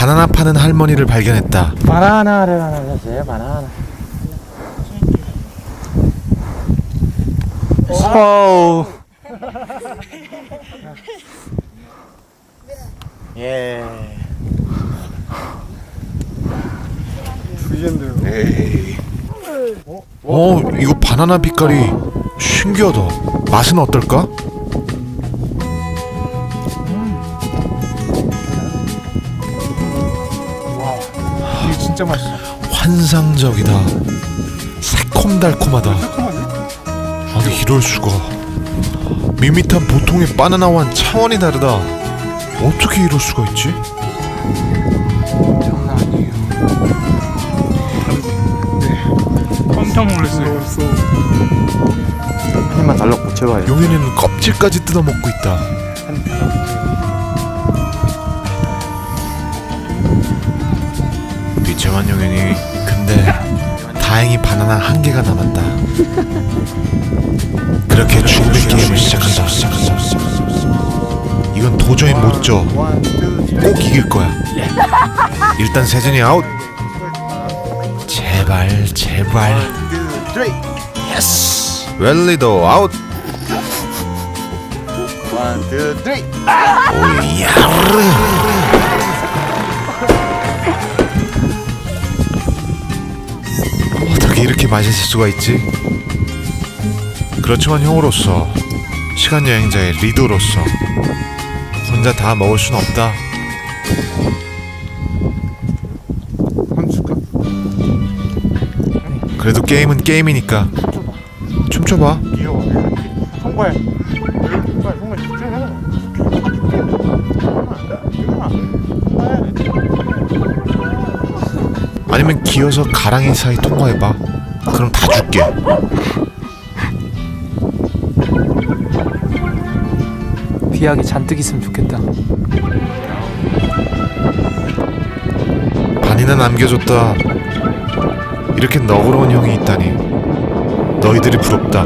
바나나 파는 할머니를 발견했다. 바나나를 하나 샀어요 바나나 어우 예 어, 이거 바나나 빛깔이 신기하다. 맛은 어떨까? 진짜 맛있어 환상적이다. 새콤달콤하다. 아니 이럴 수가. 밋밋한 보통의 바나나와는 차원이 다르다. 어떻게 이럴 수가 있지? 장난 아니에요 깜짝 놀랐어요. 한 입만 달라고 제발 용현이는 껍질까지 뜯어먹고 있다. 비 참한 용현이. 근데 다행히 바나나 한 개가 남았다. 그렇게 죽음의 게임을 시작한다. 이건 도저히 못 져. 꼭 이길 거야. 일단 세준이 아웃. 제발 제발. 예스. 웰리도 아웃. 오야. 맛있을 수가 있지? 그렇지만 형으로서 시간 여행자의 리더로서 혼자 다 먹을 순 없다. 그래도 게임은 게임이니까 춤춰봐. 귀여워 통과해 통과해 통과해 집중해 아니면 기어서 가랑이 사이 통과해봐. 그럼 다 줄게. 비약이 잔뜩 있으면 좋겠다. 반이나 남겨줬다. 이렇게 너그러운 형이 있다니. 너희들이 부럽다.